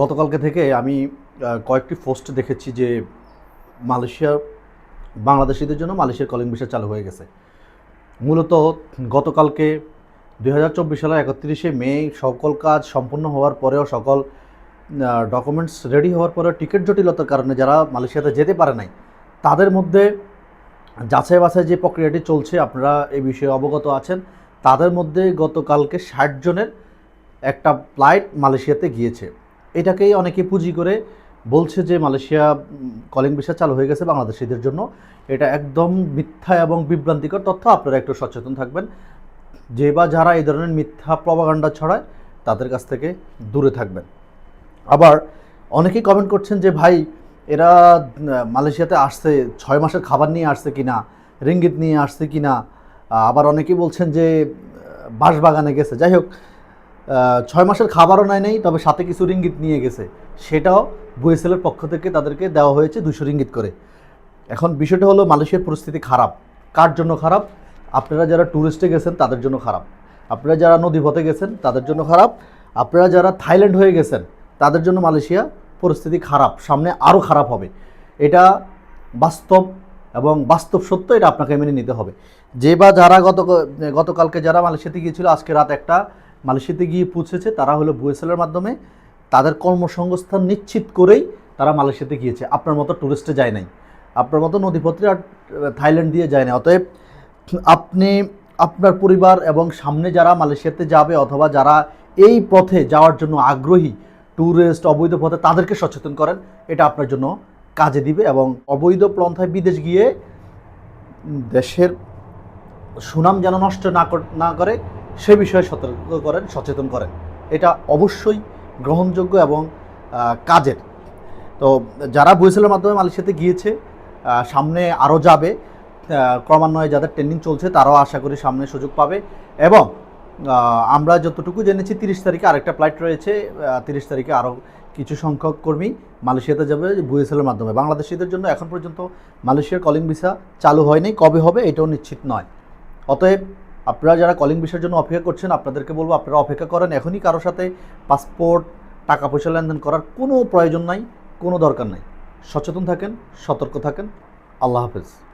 গতকালকে থেকে আমি কয়েকটি পোস্ট দেখেছি যে মালয়েশিয়া, বাংলাদেশিদের জন্য মালয়েশিয়ার কলিং ভিসা চালু হয়ে গেছে। মূলত গতকালকে দুই হাজার চব্বিশ সালের একত্রিশে মে সকল কাজ সম্পূর্ণ হওয়ার পরেও, সকল ডকুমেন্টস রেডি হওয়ার পরেও টিকিট জটিলতার কারণে যারা মালয়েশিয়াতে যেতে পারে নাই, তাদের মধ্যে যাচাই বাছাই যে প্রক্রিয়াটি চলছে, আপনারা এই বিষয়ে অবগত আছেন। তাদের মধ্যে গতকালকে ষাট জনের একটা ফ্লাইট মালয়েশিয়াতে গিয়েছে। এটাকেই অনেকে পুঁজি করে বলছে যে মালয়েশিয়া কলিং ভিসা চালু হয়ে গেছে বাংলাদেশিদের জন্য। এটা একদম মিথ্যা এবং বিভ্রান্তিকর তথ্য। আপনারা একটু সচেতন থাকবেন। যে বা যারা এই ধরনের মিথ্যা প্রবাগান্ডা ছড়ায়, তাদের কাছ থেকে দূরে থাকবেন। আবার অনেকেই কমেন্ট করছেন যে, ভাই, এরা মালয়েশিয়াতে আসছে, ছয় মাসের খাবার নিয়ে আসছে কি না রিঙ্গিত নিয়ে আসছে কি না আবার অনেকেই বলছেন যে, বাঁশবাগানে গেছে। যাই হোক ছয় মাসের খাবারও নেয় নেই, তবে সাথে কিছু রিঙ্গিত নিয়ে গেছে। সেটাও বুয়েসেলের পক্ষ থেকে তাদেরকে দেওয়া হয়েছে দুশো রিঙ্গিত করে। এখন বিষয়টা হলো, মালয়েশিয়ার পরিস্থিতি খারাপ। কার জন্য খারাপ? আপনারা যারা ট্যুরিস্টে গেছেন, তাদের জন্য খারাপ। আপনারা যারা নদীপথে গেছেন, তাদের জন্য খারাপ। আপনারা যারা থাইল্যান্ড হয়ে গেছেন, তাদের জন্য মালয়েশিয়া পরিস্থিতি খারাপ। সামনে আরও খারাপ হবে। এটা বাস্তব এবং বাস্তব সত্য, এটা আপনাকে মেনে নিতে হবে। যে বা যারা গত গতকালকে যারা মালয়েশিয়াতে গিয়েছিল, আজকে রাত একটা মালয়েশিয়াতে গিয়ে পৌঁছেছে, তারা হলো বুয়েসেলের মাধ্যমে। তাদের কর্মসংস্থান নিশ্চিত করেই তারা মালয়েশিয়াতে গিয়েছে। আপনার মতো টুরিস্টে যায় নাই। আপনার মতো নদীপত্রে আর থাইল্যান্ড দিয়ে যায় না অতএব আপনি, আপনার পরিবার এবং সামনে যারা মালয়েশিয়াতে যাবে অথবা যারা এই পথে যাওয়ার জন্য আগ্রহী ট্যুরিস্ট অবৈধ পথে, তাদেরকে সচেতন করেন। এটা আপনার জন্য কাজে দিবে এবং অবৈধ পন্থায় বিদেশ গিয়ে দেশের সুনাম যেন নষ্ট না করে সে বিষয়ে সতর্ক করেন, সচেতন করেন। এটা অবশ্যই গ্রহণযোগ্য এবং কাজের। তো যারা বুয়েসেলের মাধ্যমে মালয়েশিয়াতে গিয়েছে সামনে আরও যাবে ক্রমান্বয়ে যাদের ট্রেনিং চলছে, তারাও আশা করি সামনে সুযোগ পাবে। এবং আমরা যতটুকু জেনেছি, তিরিশ তারিখে আরেকটা ফ্লাইট রয়েছে তিরিশ তারিখে আরও কিছু সংখ্যক কর্মী মালয়েশিয়াতে যাবে বুয়েসেলের মাধ্যমে। বাংলাদেশিদের জন্য এখন পর্যন্ত মালয়েশিয়ার কলিং ভিসা চালু হয়নি। কবে হবে এটাও নিশ্চিত নয়। অতএব আপনারা যারা কলিং বিষয়ের জন্য অপেক্ষা করছেন, আপনাদেরকে বলব আপনারা অপেক্ষা করেন। এখনই কারোর সাথে পাসপোর্ট টাকা পয়সা লেনদেন করার কোনো প্রয়োজন নাই, কোনো দরকার নাই। সচেতন থাকেন, সতর্ক থাকেন। আল্লাহ হাফেজ।